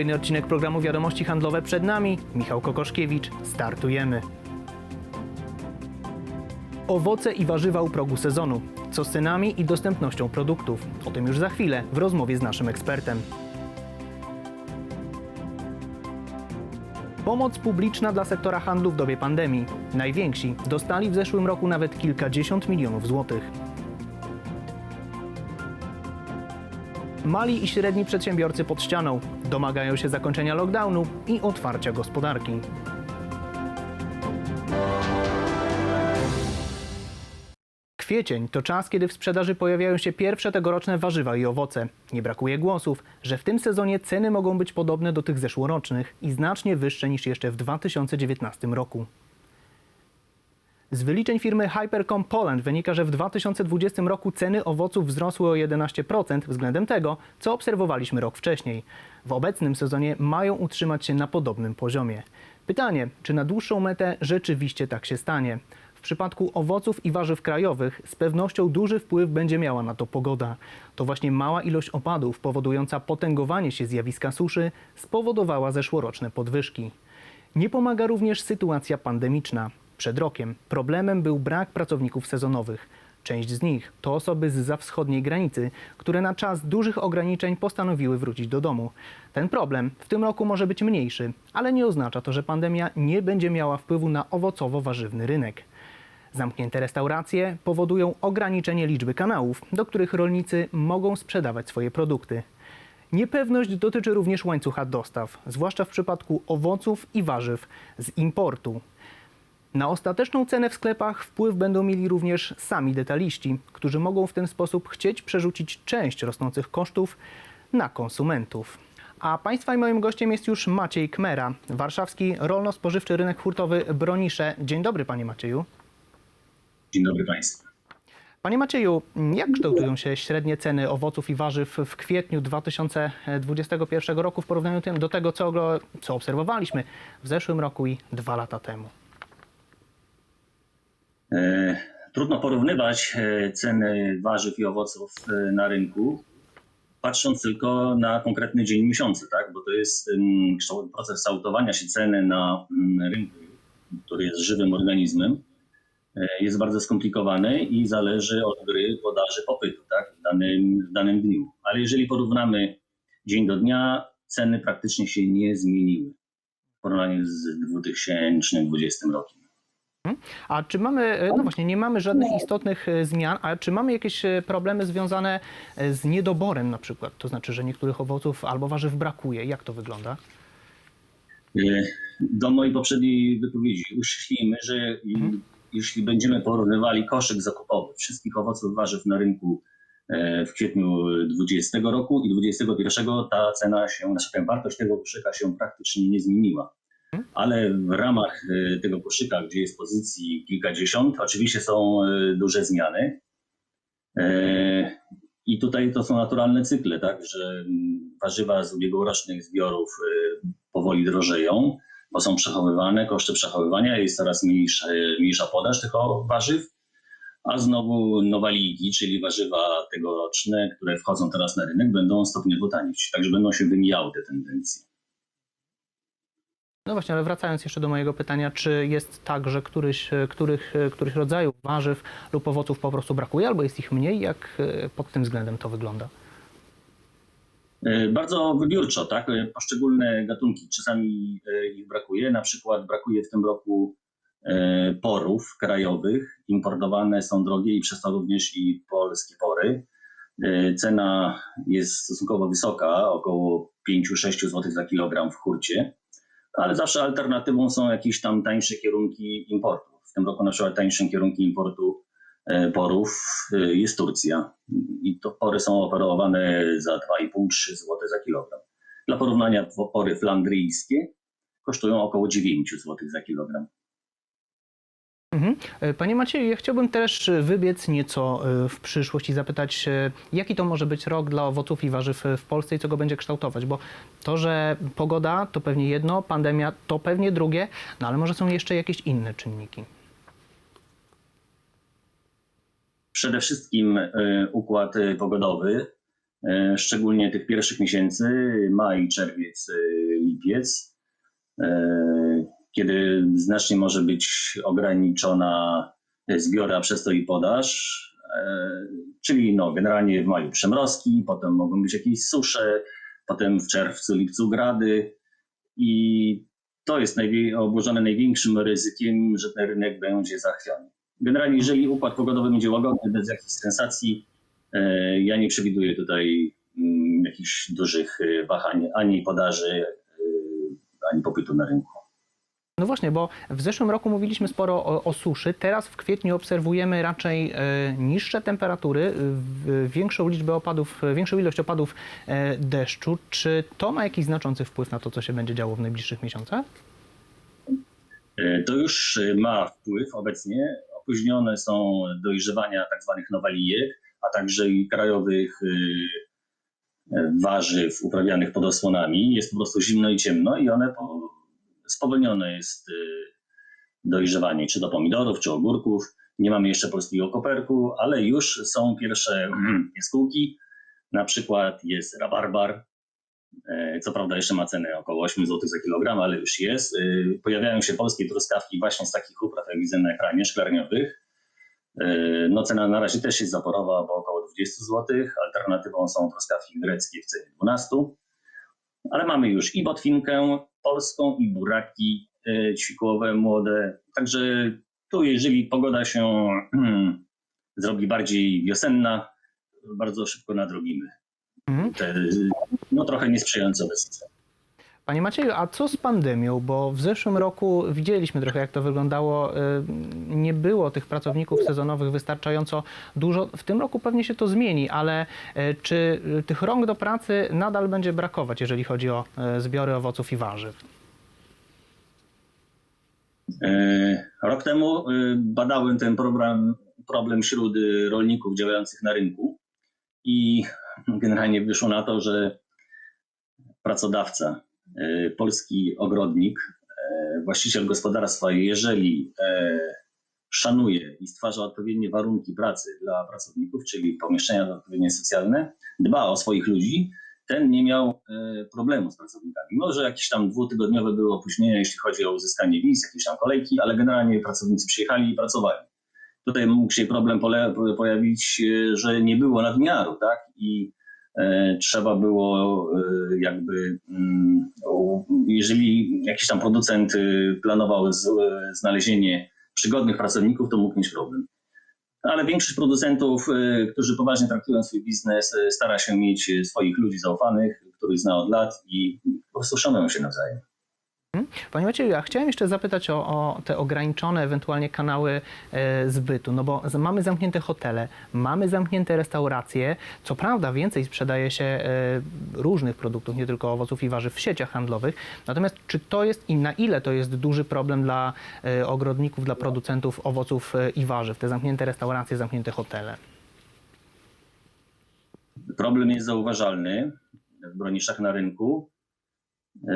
Kolejny odcinek programu Wiadomości Handlowe przed nami. Michał Kokoszkiewicz. Startujemy. Owoce i warzywa u progu sezonu. Co z cenami i dostępnością produktów? O tym już za chwilę w rozmowie z naszym ekspertem. Pomoc publiczna dla sektora handlu w dobie pandemii. Najwięksi dostali w zeszłym roku nawet kilkadziesiąt milionów złotych. Mali i średni przedsiębiorcy pod ścianą domagają się zakończenia lockdownu i otwarcia gospodarki. Kwiecień to czas, kiedy w sprzedaży pojawiają się pierwsze tegoroczne warzywa i owoce. Nie brakuje głosów, że w tym sezonie ceny mogą być podobne do tych zeszłorocznych i znacznie wyższe niż jeszcze w 2019 roku. Z wyliczeń firmy Hypercom Poland wynika, że w 2020 roku ceny owoców wzrosły o 11% względem tego, co obserwowaliśmy rok wcześniej. W obecnym sezonie mają utrzymać się na podobnym poziomie. Pytanie, czy na dłuższą metę rzeczywiście tak się stanie? W przypadku owoców i warzyw krajowych z pewnością duży wpływ będzie miała na to pogoda. To właśnie mała ilość opadów powodująca potęgowanie się zjawiska suszy spowodowała zeszłoroczne podwyżki. Nie pomaga również sytuacja pandemiczna. Przed rokiem problemem był brak pracowników sezonowych. Część z nich to osoby z wschodniej granicy, które na czas dużych ograniczeń postanowiły wrócić do domu. Ten problem w tym roku może być mniejszy, ale nie oznacza to, że pandemia nie będzie miała wpływu na owocowo-warzywny rynek. Zamknięte restauracje powodują ograniczenie liczby kanałów, do których rolnicy mogą sprzedawać swoje produkty. Niepewność dotyczy również łańcucha dostaw, zwłaszcza w przypadku owoców i warzyw z importu. Na ostateczną cenę w sklepach wpływ będą mieli również sami detaliści, którzy mogą w ten sposób chcieć przerzucić część rosnących kosztów na konsumentów. A Państwa i moim gościem jest już Maciej Kmera, warszawski rolno-spożywczy rynek hurtowy Bronisze. Dzień dobry Panie Macieju. Dzień dobry Państwu. Panie Macieju, jak kształtują się średnie ceny owoców i warzyw w kwietniu 2021 roku w porównaniu do tego, co, co obserwowaliśmy w zeszłym roku i dwa lata temu? E, Trudno porównywać e, ceny warzyw i owoców e, na rynku, patrząc tylko na konkretny dzień miesiąca, tak? bo to jest proces kształtowania się ceny na mm, rynku, który jest żywym organizmem, jest bardzo skomplikowany i zależy od gry podaży popytu tak? w, danym, w danym dniu. Ale jeżeli porównamy dzień do dnia, ceny praktycznie się nie zmieniły w porównaniu z 2020 rokiem. A czy mamy, no właśnie, nie mamy żadnych istotnych e, zmian, a czy mamy jakieś e, problemy związane e, z niedoborem na przykład? To znaczy, że niektórych owoców albo warzyw brakuje. Jak to wygląda? E, Do mojej poprzedniej wypowiedzi uściślimy, że Mhm. jeśli będziemy porównywali koszyk zakupowy wszystkich owoców i warzyw na rynku e, w kwietniu 2020 roku i 2021, ta cena się, znaczy ta wartość tego koszyka się praktycznie nie zmieniła. Ale w ramach e, tego koszyka, gdzie jest pozycji kilkadziesiąt, oczywiście są e, duże zmiany. E, I tutaj to są naturalne cykle, tak, że mm, warzywa z ubiegłorocznych zbiorów e, powoli drożeją, bo są przechowywane, koszty przechowywania, jest coraz mniejsza, mniejsza podaż tych warzyw, a znowu nowaliki, czyli warzywa tegoroczne, które wchodzą teraz na rynek, będą stopniowo tanieć, także będą się wymijały te tendencje. No właśnie, ale wracając jeszcze do mojego pytania, czy jest tak, że któryś, e, których, e, których rodzajów warzyw lub owoców po prostu brakuje, albo jest ich mniej? Jak e, pod tym względem to wygląda? Bardzo wybiórczo, tak? Poszczególne gatunki, czasami ich brakuje. Na przykład brakuje w tym roku porów krajowych. Importowane są drogie i przez to również i polskie pory. Cena jest stosunkowo wysoka, około 5-6 zł za kilogram w hurcie, ale zawsze alternatywą są jakieś tam tańsze kierunki importu. W tym roku na przykład tańszym kierunkiem importu e, porów e, jest Turcja. I to pory są oferowane za 2,5-3 zł za kilogram. Dla porównania pory flandryjskie kosztują około 9 zł za kilogram. Mhm. E, Panie Macieju, ja chciałbym też e, wybiec nieco e, w przyszłość i zapytać, jaki to może być rok dla owoców i warzyw w Polsce i co go będzie kształtować, bo to, że pogoda to pewnie jedno, pandemia to pewnie drugie, no ale może są jeszcze jakieś inne czynniki. Przede wszystkim układ pogodowy szczególnie tych pierwszych miesięcy, maj, czerwiec, lipiec, kiedy znacznie może być ograniczona zbiora, a przez to i podaż. E, Czyli no, generalnie w maju przemrozki, potem mogą być jakieś susze, potem w czerwcu, lipcu grady i to jest obłożone największym ryzykiem, że ten rynek będzie zachwiany. Generalnie, jeżeli układ pogodowy będzie łagodny, bez jakichś sensacji, e, ja nie przewiduję tutaj mm, jakichś dużych e, wahań ani podaży, e, ani popytu na rynku. No właśnie, bo w zeszłym roku mówiliśmy sporo o, o suszy. Teraz w kwietniu obserwujemy raczej e, niższe temperatury, większą liczbę opadów, e, większą ilość opadów e, deszczu. Czy to ma jakiś znaczący wpływ na to, co się będzie działo w najbliższych miesiącach? To już ma wpływ obecnie. Opóźnione są dojrzewania tak zwanych nowalijek, a także i krajowych warzyw uprawianych pod osłonami. Jest po prostu zimno i ciemno i one po, spowolnione jest e, dojrzewanie czy do pomidorów, czy ogórków. Nie mamy jeszcze polskiego koperku, ale już są pierwsze mm, jaskółki. Na przykład jest rabarbar, E, Co prawda jeszcze ma cenę około 8 zł za kilogram, ale już jest. E, Pojawiają się polskie truskawki właśnie z takich upraw, jak widzę na ekranie, szklarniowych. E, No cena na razie też jest zaporowa, bo około 20 zł. Alternatywą są truskawki greckie w cenie 12. Ale mamy już i botwinkę polską, i buraki e, ćwikłowe, młode. Także tu, jeżeli pogoda się hmm, zrobi bardziej wiosenna, bardzo szybko nadrobimy Mhm. te no, trochę niesprzyjające obecnie. Panie Macieju, a co z pandemią? Bo w zeszłym roku widzieliśmy trochę, jak to wyglądało. Y, Nie było tych pracowników sezonowych wystarczająco dużo. W tym roku pewnie się to zmieni, ale y, czy tych rąk do pracy nadal będzie brakować, jeżeli chodzi o y, zbiory owoców i warzyw? E, Rok temu badałem ten problem, problem wśród rolników działających na rynku i generalnie wyszło na to, że pracodawca, polski ogrodnik, e, właściciel gospodarstwa, jeżeli e, szanuje i stwarza odpowiednie warunki pracy dla pracowników, czyli pomieszczenia odpowiednie socjalne, dba o swoich ludzi, ten nie miał e, problemu z pracownikami. Może jakieś tam dwutygodniowe były opóźnienia, jeśli chodzi o uzyskanie wiz, jakieś tam kolejki, ale generalnie pracownicy przyjechali i pracowali. Tutaj mógł się problem pojawić, e, że nie było nadmiaru, tak? I e, trzeba było e, jakby, mm, jeżeli jakiś tam producent e, planował e, znalezienie przygodnych pracowników, to mógł mieć problem. Ale większość producentów, e, którzy poważnie traktują swój biznes, e, stara się mieć e, swoich ludzi zaufanych, których zna od lat i po prostu szanują się nawzajem. Panie Macieju, ja chciałem jeszcze zapytać o, o te ograniczone ewentualnie kanały e, zbytu, no bo z- mamy zamknięte hotele, mamy zamknięte restauracje. Co prawda więcej sprzedaje się e, różnych produktów, nie tylko owoców i warzyw w sieciach handlowych. Natomiast czy to jest i na ile to jest duży problem dla e, ogrodników, dla producentów owoców e, i warzyw, te zamknięte restauracje, zamknięte hotele? Problem jest zauważalny w broniszach na rynku, e,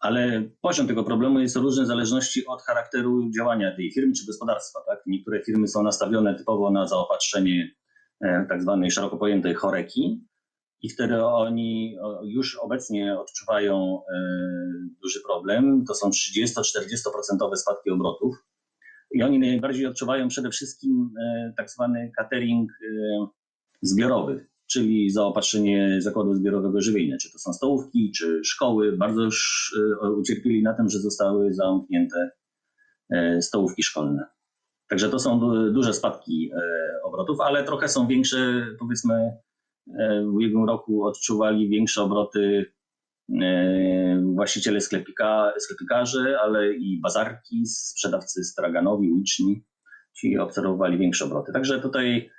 ale poziom tego problemu jest różny w zależności od charakteru działania tej firmy czy gospodarstwa. Tak? Niektóre firmy są nastawione typowo na zaopatrzenie e, tak zwanej szeroko pojętej choreki i wtedy oni już obecnie odczuwają e, duży problem. To są 30-40% spadki obrotów. I oni najbardziej odczuwają przede wszystkim e, tak zwany catering zbiorowy, czyli zaopatrzenie zakładu zbiorowego żywienia, czy to są stołówki, czy szkoły. Bardzo już e, ucierpieli na tym, że zostały zamknięte e, stołówki szkolne. Także to są du- duże spadki e, obrotów, ale trochę są większe, powiedzmy, w ubiegłym roku odczuwali większe obroty właściciele sklepika, sklepikarze, ale i bazarki, sprzedawcy straganowi, łiczni, ci obserwowali większe obroty. Także tutaj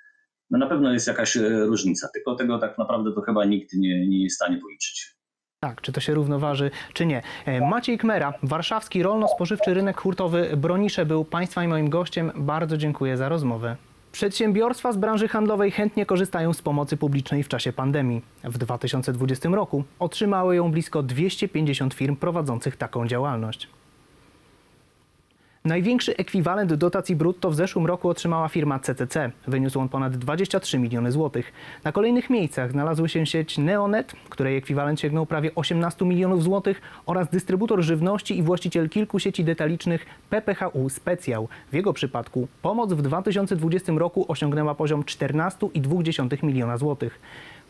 no na pewno jest jakaś e, różnica, tylko tego tak naprawdę to chyba nikt nie, nie jest w stanie policzyć. Tak, czy to się równoważy, czy nie. E, Maciej Kmera, warszawski rolno-spożywczy rynek hurtowy Bronisze był Państwa i moim gościem. Bardzo dziękuję za rozmowę. Przedsiębiorstwa z branży handlowej chętnie korzystają z pomocy publicznej w czasie pandemii. W 2020 roku otrzymały ją blisko 250 firm prowadzących taką działalność. Największy ekwiwalent dotacji brutto w zeszłym roku otrzymała firma CCC. Wyniósł on ponad 23 miliony złotych. Na kolejnych miejscach znalazły się sieć Neonet, której ekwiwalent sięgnął prawie 18 milionów złotych oraz dystrybutor żywności i właściciel kilku sieci detalicznych PPHU Specjał. W jego przypadku pomoc w 2020 roku osiągnęła poziom 14,2 miliona złotych.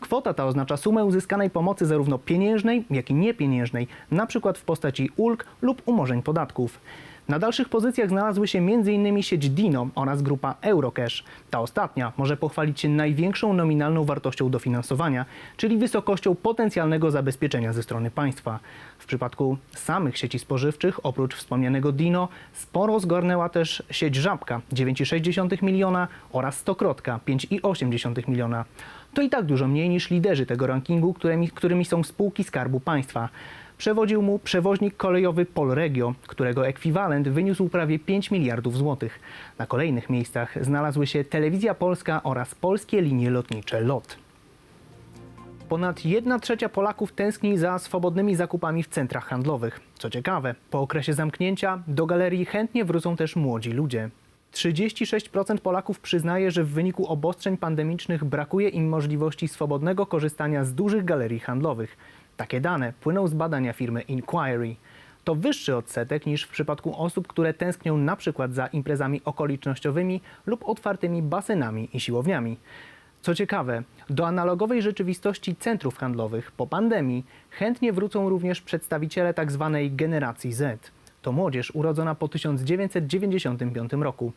Kwota ta oznacza sumę uzyskanej pomocy zarówno pieniężnej, jak i niepieniężnej, przykład w postaci ulg lub umorzeń podatków. Na dalszych pozycjach znalazły się m.in. sieć Dino oraz grupa Eurocash. Ta ostatnia może pochwalić się największą nominalną wartością dofinansowania, czyli wysokością potencjalnego zabezpieczenia ze strony państwa. W przypadku samych sieci spożywczych, oprócz wspomnianego Dino, sporo zgarnęła też sieć Żabka 9,6 miliona oraz Stokrotka 5,8 miliona. To i tak dużo mniej niż liderzy tego rankingu, którymi, którymi są spółki Skarbu Państwa. Przewodził mu przewoźnik kolejowy Polregio, którego ekwiwalent wyniósł prawie 5 miliardów złotych. Na kolejnych miejscach znalazły się Telewizja Polska oraz polskie linie lotnicze LOT. Ponad 1 trzecia Polaków tęskni za swobodnymi zakupami w centrach handlowych. Co ciekawe, po okresie zamknięcia do galerii chętnie wrócą też młodzi ludzie. 36% Polaków przyznaje, że w wyniku obostrzeń pandemicznych brakuje im możliwości swobodnego korzystania z dużych galerii handlowych. Takie dane płyną z badania firmy Inquiry. To wyższy odsetek niż w przypadku osób, które tęsknią na przykład za imprezami okolicznościowymi lub otwartymi basenami i siłowniami. Co ciekawe, do analogowej rzeczywistości centrów handlowych po pandemii chętnie wrócą również przedstawiciele tzw. generacji Z. To młodzież urodzona po 1995 roku.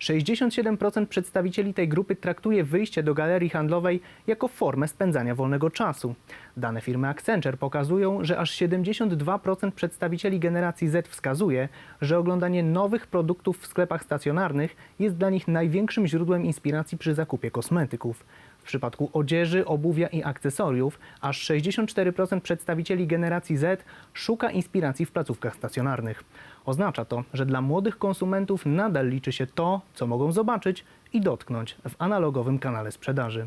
67% przedstawicieli tej grupy traktuje wyjście do galerii handlowej jako formę spędzania wolnego czasu. Dane firmy Accenture pokazują, że aż 72% przedstawicieli generacji Z wskazuje, że oglądanie nowych produktów w sklepach stacjonarnych jest dla nich największym źródłem inspiracji przy zakupie kosmetyków. Przypadku odzieży, obuwia i akcesoriów aż 64% przedstawicieli generacji Z szuka inspiracji w placówkach stacjonarnych. Oznacza to, że dla młodych konsumentów nadal liczy się to, co mogą zobaczyć i dotknąć w analogowym kanale sprzedaży.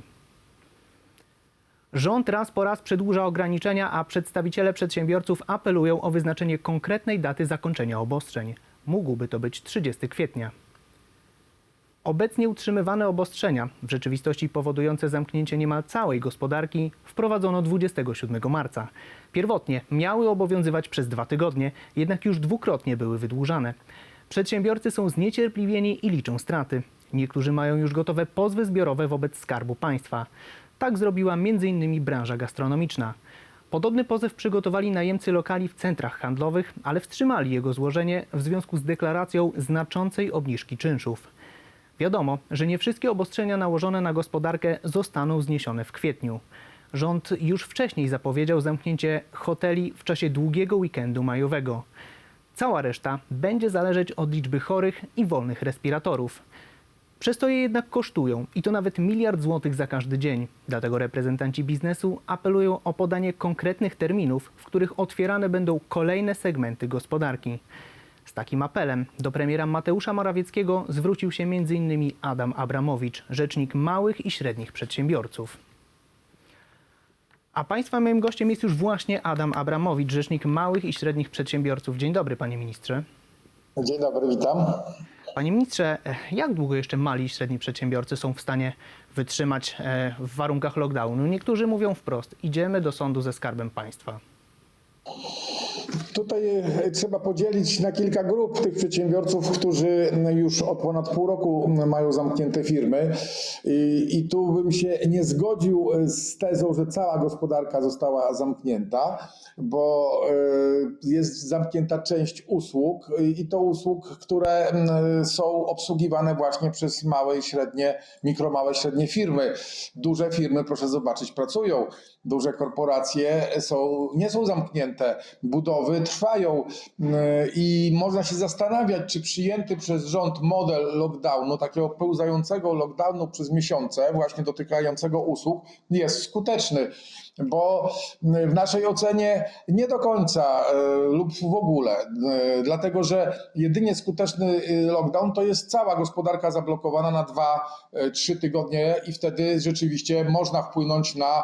Rząd raz po raz przedłuża ograniczenia, a przedstawiciele przedsiębiorców apelują o wyznaczenie konkretnej daty zakończenia obostrzeń. Mógłby to być 30 kwietnia. Obecnie utrzymywane obostrzenia, w rzeczywistości powodujące zamknięcie niemal całej gospodarki, wprowadzono 27 marca. Pierwotnie miały obowiązywać przez dwa tygodnie, jednak już dwukrotnie były wydłużane. Przedsiębiorcy są zniecierpliwieni i liczą straty. Niektórzy mają już gotowe pozwy zbiorowe wobec Skarbu Państwa. Tak zrobiła m.in. branża gastronomiczna. Podobny pozew przygotowali najemcy lokali w centrach handlowych, ale wstrzymali jego złożenie w związku z deklaracją znaczącej obniżki czynszów. Wiadomo, że nie wszystkie obostrzenia nałożone na gospodarkę zostaną zniesione w kwietniu. Rząd już wcześniej zapowiedział zamknięcie hoteli w czasie długiego weekendu majowego. Cała reszta będzie zależeć od liczby chorych i wolnych respiratorów. Przez to je jednak kosztują i to nawet miliard złotych za każdy dzień. Dlatego reprezentanci biznesu apelują o podanie konkretnych terminów, w których otwierane będą kolejne segmenty gospodarki. Z takim apelem do premiera Mateusza Morawieckiego zwrócił się m.in. Adam Abramowicz, rzecznik małych i średnich przedsiębiorców. A Państwa moim gościem jest już właśnie Adam Abramowicz, rzecznik małych i średnich przedsiębiorców. Dzień dobry, panie ministrze. Dzień dobry, witam. Panie ministrze, e, jak długo jeszcze mali i średni przedsiębiorcy są w stanie wytrzymać e, w warunkach lockdownu? Niektórzy mówią wprost, idziemy do sądu ze skarbem państwa. Tutaj e, trzeba podzielić na kilka grup tych przedsiębiorców, którzy już od ponad pół roku mają zamknięte firmy. I, I tu bym się nie zgodził z tezą, że cała gospodarka została zamknięta, bo e, jest zamknięta część usług i to usług, które są obsługiwane właśnie przez małe i średnie, mikro, małe, średnie firmy. Duże firmy, proszę zobaczyć, pracują. Duże korporacje są, nie są zamknięte. Budowy trwają i można się zastanawiać, czy przyjęty przez rząd model lockdownu, takiego pełzającego lockdownu przez miesiące, właśnie dotykającego usług, jest skuteczny. Bo w naszej ocenie nie do końca e, lub w ogóle, e, dlatego że jedynie skuteczny lockdown to jest cała gospodarka zablokowana na 2-3 tygodnie i wtedy rzeczywiście można wpłynąć na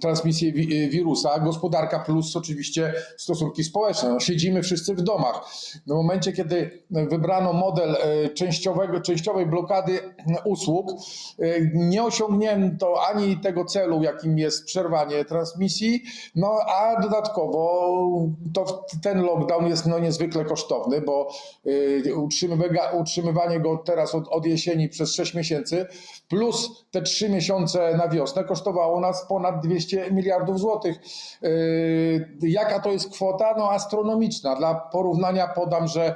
transmisję wi- wirusa. Gospodarka plus oczywiście stosunki społeczne. No, siedzimy wszyscy w domach. W momencie, kiedy wybrano model częściowego, częściowej blokady usług, nie osiągnięto ani tego celu, jakim jest przerwanie transmisji, no a dodatkowo to ten lockdown jest no, niezwykle kosztowny, bo utrzymywa- utrzymywanie go teraz od, od jesieni przez 6 miesięcy plus te 3 miesiące na wiosnę kosztowało nas ponad 200 miliardów złotych. Yy, Jaka to jest kwota? No astronomiczna. Dla porównania podam, że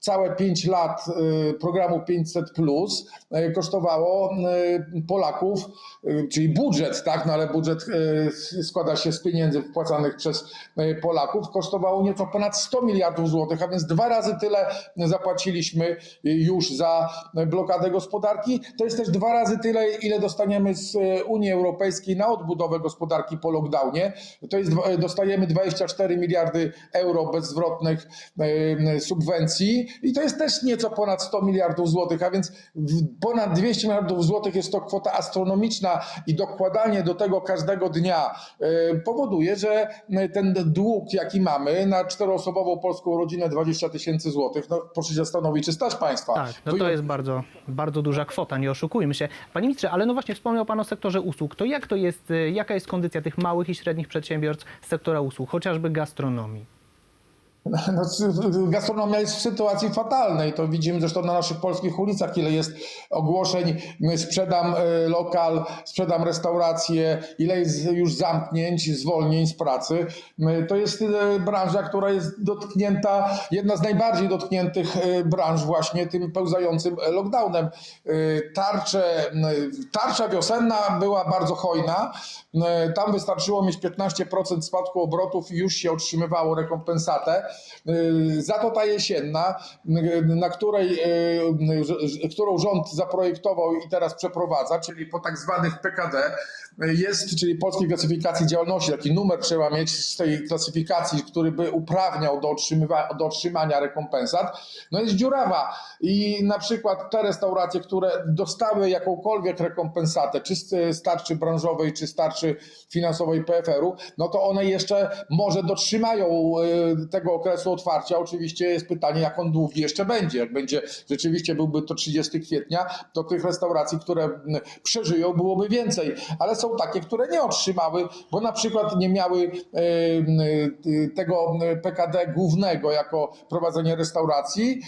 całe 5 lat yy, programu 500 plus yy, kosztowało yy, Polaków, czyli budżet, tak, no ale budżet składa się z pieniędzy wpłacanych przez Polaków, kosztowało nieco ponad 100 miliardów złotych, a więc dwa razy tyle zapłaciliśmy już za blokadę gospodarki. To jest też dwa razy tyle, ile dostaniemy z Unii Europejskiej na odbudowę gospodarki po lockdownie. To jest, dostajemy 24 miliardy euro bezzwrotnych subwencji i to jest też nieco ponad 100 miliardów złotych, a więc ponad 200 miliardów złotych jest to kwota astronomiczna i dokładanie do tego każdego dnia e, powoduje, że e, ten dług, jaki mamy na czteroosobową polską rodzinę 20 tysięcy złotych, no proszę się zastanowić, czy stać państwa. Tak, no to jest bardzo, bardzo duża kwota, nie oszukujmy się. Panie ministrze, ale no właśnie wspomniał Pan o sektorze usług. To jak to jest, y, jaka jest kondycja tych małych i średnich przedsiębiorstw z sektora usług, chociażby gastronomii? No, gastronomia jest w sytuacji fatalnej. To widzimy zresztą na naszych polskich ulicach, ile jest ogłoszeń, sprzedam y, lokal, sprzedam restaurację, ile jest już zamknięć, zwolnień z pracy. To jest y, branża, która jest dotknięta, jedna z najbardziej dotkniętych y, branż właśnie tym pełzającym lockdownem. Tarcze, tarcza wiosenna była bardzo hojna. Tam wystarczyło mieć 15% spadku obrotów i już się otrzymywało rekompensatę. Y, Za to ta jesienna, y, na której, y, którą rząd zaprojektował i teraz przeprowadza, czyli po tak zwanych PKD, jest, czyli Polskiej Klasyfikacji Działalności, taki numer trzeba mieć z tej klasyfikacji, który by uprawniał do, do otrzymania rekompensat, no jest dziurawa. I na przykład te restauracje, które dostały jakąkolwiek rekompensatę, czy z branżowej, czy z tarczy finansowej PFR-u, no to one jeszcze może dotrzymają tego okresu otwarcia. Oczywiście jest pytanie, jak on długi jeszcze będzie. Jak będzie rzeczywiście byłby to 30 kwietnia, to tych restauracji, które mm, przeżyją, byłoby więcej. Ale są takie, które nie otrzymały, bo na przykład nie miały y, y, tego PKD głównego jako prowadzenie restauracji,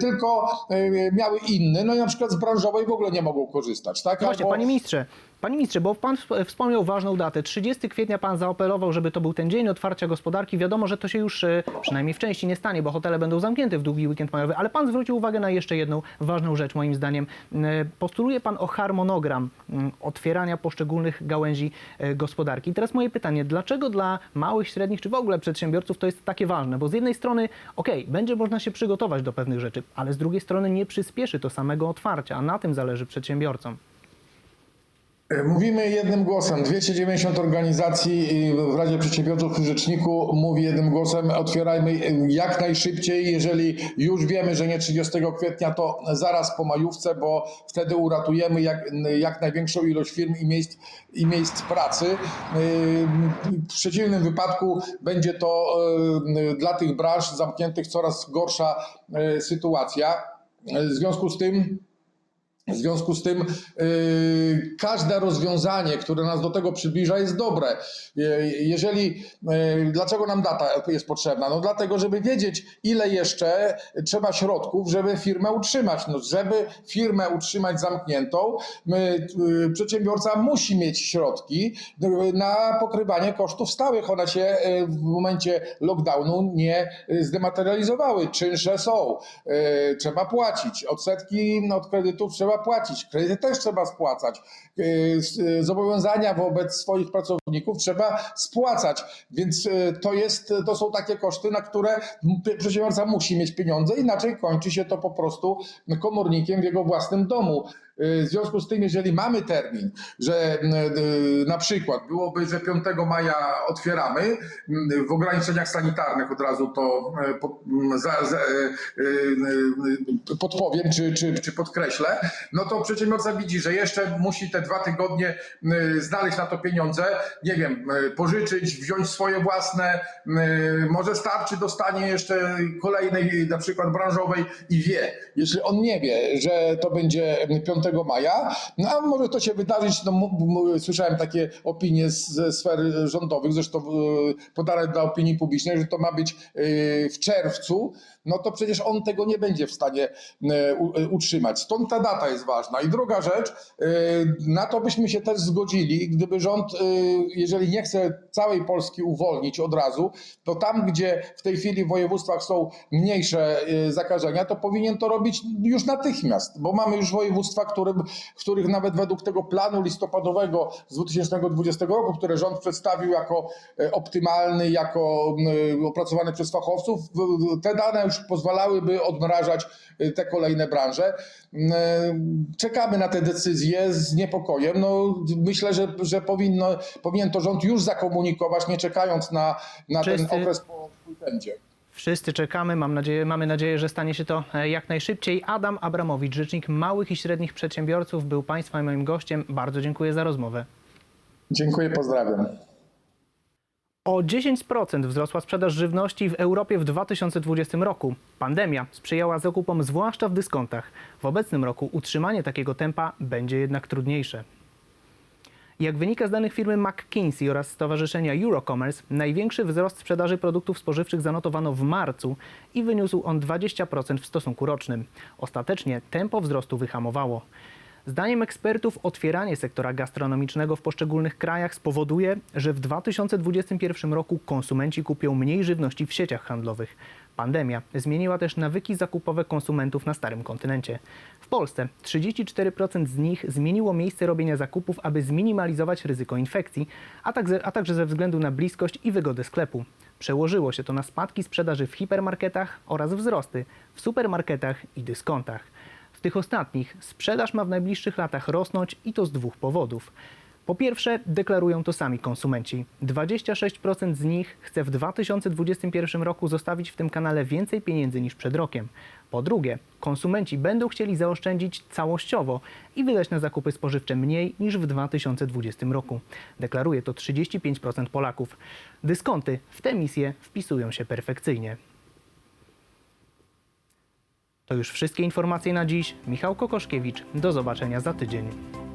tylko y, miały inny, no i na przykład z branżowej w ogóle nie mogą korzystać. Tak? No właśnie, Albo- panie ministrze, panie ministrze, bo pan wsp- wspomniał ważną datę. 30 kwietnia pan zaapelował, żeby to był ten dzień otwarcia gospodarki. Wiadomo, że to się już e, przynajmniej w części nie stanie, bo hotele będą zamknięte w długi weekend majowy, ale pan zwrócił uwagę na jeszcze jedną ważną rzecz, moim zdaniem. E, Postuluje pan o harmonogram mm, otwierania poszczególnych gałęzi e, gospodarki. I teraz moje pytanie, dlaczego dla małych, średnich czy w ogóle przedsiębiorców to jest takie ważne? Bo z jednej strony, okej, będzie można się przygotować do pewnych rzeczy, ale z drugiej strony nie przyspieszy to samego otwarcia, a na tym zależy przedsiębiorcom. Mówimy jednym głosem. 290 organizacji w Radzie Przedsiębiorców i Rzeczniku mówi jednym głosem, otwierajmy jak najszybciej. Jeżeli już wiemy, że nie 30 kwietnia, to zaraz po majówce, bo wtedy uratujemy jak, jak największą ilość firm i miejsc, i miejsc pracy. W przeciwnym wypadku będzie to e, dla tych branż zamkniętych coraz gorsza e, sytuacja. W związku z tym w związku z tym yy, każde rozwiązanie, które nas do tego przybliża, jest dobre. Yy, jeżeli, yy, dlaczego nam data jest potrzebna? No dlatego, żeby wiedzieć, ile jeszcze trzeba środków, żeby firmę utrzymać. No, żeby firmę utrzymać zamkniętą, yy, przedsiębiorca musi mieć środki yy, na pokrywanie kosztów stałych. One się w momencie lockdownu nie zdematerializowały. Czynsze są, trzeba płacić, odsetki od kredytów trzeba płacić, kredyty też trzeba spłacać, yy, yy, zobowiązania wobec swoich pracowników trzeba spłacać, więc yy, to, jest, to są takie koszty, na które przedsiębiorca musi mieć pieniądze, inaczej kończy się to po prostu komornikiem w jego własnym domu. Y, W związku z tym, jeżeli mamy termin, że y, na przykład byłoby, że 5 maja otwieramy, y, w ograniczeniach sanitarnych od razu to y, y, y, y, y, podpowiem czy, czy, czy podkreślę, no to przedsiębiorca widzi, że jeszcze musi te dwa tygodnie y, znaleźć na to pieniądze, nie wiem, y, pożyczyć, wziąć swoje własne, y, może starczy, dostanie jeszcze kolejnej, na przykład branżowej i wie. Jeśli on nie wie, że to będzie 5 maja, no a może to się wydarzyć, no słyszałem takie opinie ze sfer rządowych, zresztą y, podane dla opinii publicznej, że to ma być y, w czerwcu, no to przecież on tego nie będzie w stanie y, utrzymać. Stąd ta data jest ważna. I druga rzecz, na to byśmy się też zgodzili, gdyby rząd, jeżeli nie chce całej Polski uwolnić od razu, to tam, gdzie w tej chwili w województwach są mniejsze zakażenia, to powinien to robić już natychmiast, bo mamy już województwa, którym, których nawet według tego planu listopadowego z 2020 roku, który rząd przedstawił jako e, optymalny, jako y, opracowany przez fachowców, te dane już pozwalałyby odmrażać y, te kolejne branże. Czekamy na te decyzje z niepokojem. No, myślę, że, że powinno, powinien to rząd już zakomunikować, nie czekając na, na ten okres po weekendzie. Wszyscy czekamy, mam nadzieję, mamy nadzieję, że stanie się to e, jak najszybciej. Adam Abramowicz, rzecznik małych i średnich przedsiębiorców, był Państwa i moim gościem. Bardzo dziękuję za rozmowę. Dziękuję, pozdrawiam. O 10% wzrosła sprzedaż żywności w Europie w 2020 roku. Pandemia sprzyjała zakupom zwłaszcza w dyskontach. W obecnym roku utrzymanie takiego tempa będzie jednak trudniejsze. Jak wynika z danych firmy McKinsey oraz Stowarzyszenia Eurocommerce, największy wzrost sprzedaży produktów spożywczych zanotowano w marcu i wyniósł on 20% w stosunku rocznym. Ostatecznie tempo wzrostu wyhamowało. Zdaniem ekspertów otwieranie sektora gastronomicznego w poszczególnych krajach spowoduje, że w 2021 roku konsumenci kupią mniej żywności w sieciach handlowych. Pandemia zmieniła też nawyki zakupowe konsumentów na starym kontynencie. W Polsce 34% z nich zmieniło miejsce robienia zakupów, aby zminimalizować ryzyko infekcji, a także, a także ze względu na bliskość i wygodę sklepu. Przełożyło się to na spadki sprzedaży w hipermarketach oraz wzrosty w supermarketach i dyskontach. W tych ostatnich sprzedaż ma w najbliższych latach rosnąć i to z dwóch powodów. Po pierwsze, deklarują to sami konsumenci. 26% z nich chce w 2021 roku zostawić w tym kanale więcej pieniędzy niż przed rokiem. Po drugie, konsumenci będą chcieli zaoszczędzić całościowo i wydać na zakupy spożywcze mniej niż w 2020 roku. Deklaruje to 35% Polaków. Dyskonty w tę misję wpisują się perfekcyjnie. To już wszystkie informacje na dziś. Michał Kokoszkiewicz. Do zobaczenia za tydzień.